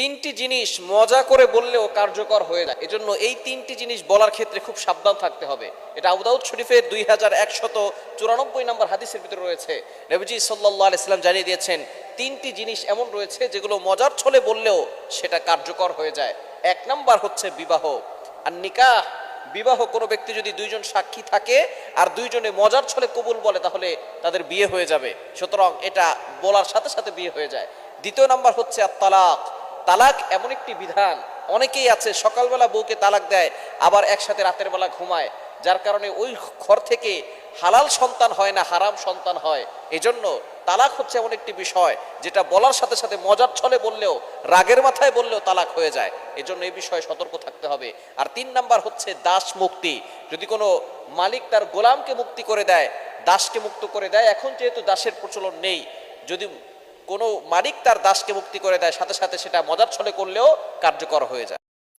তিনটি জিনিস মজা করে বললেও কার্যকর হয়ে যায়। এজন্য এই তিনটি জিনিস বলার ক্ষেত্রে খুব সাবধান থাকতে হবে। এটা আবুদাউদ শরীফের দুই হাজার একশত চুরানব্বই নম্বর হাদিসের ভিতরে রয়েছে। নবীজি সাল্লাহ ইসলাম জানিয়ে দিয়েছেন, তিনটি জিনিস এমন রয়েছে যেগুলো মজার ছলে বললেও সেটা কার্যকর হয়ে যায়। এক নাম্বার হচ্ছে বিবাহ। আর নিকাহ বিবাহ কোনো ব্যক্তি যদি দুইজন সাক্ষী থাকে আর দুইজনে মজার ছলে কবুল বলে, তাহলে তাদের বিয়ে হয়ে যাবে। সুতরাং এটা বলার সাথে সাথে বিয়ে হয়ে যায়। দ্বিতীয় নাম্বার হচ্ছে আর তালাক তালাক এমন একটি বিধান। অনেকেই আছে, সকালবেলা বউকে তালাক দেয়, আবার একসাথে রাতের বেলা ঘুমায়। যার কারণে ওই ঘর থেকে হালাল সন্তান হয় না, হারাম সন্তান হয়। এজন্য তালাক হচ্ছে এমন একটি বিষয়, যেটা বলার সাথে সাথে মজার ছলে বললেও, রাগের মাথায় বললেও তালাক হয়ে যায়। এজন্য এই বিষয়ে সতর্ক থাকতে হবে। আর তিন নাম্বার হচ্ছে দাস মুক্তি। যদি কোনো মালিক তার গোলামকে মুক্তি করে দেয়, দাসকে মুক্ত করে দেয়, এখন যেহেতু দাসের প্রচলন নেই, যদি কোনো মালিক তার দাসকে মুক্তি করে দেয়, সাথে সাথে সেটা মজার ছলে করলেও কার্যকর হয়ে যায়।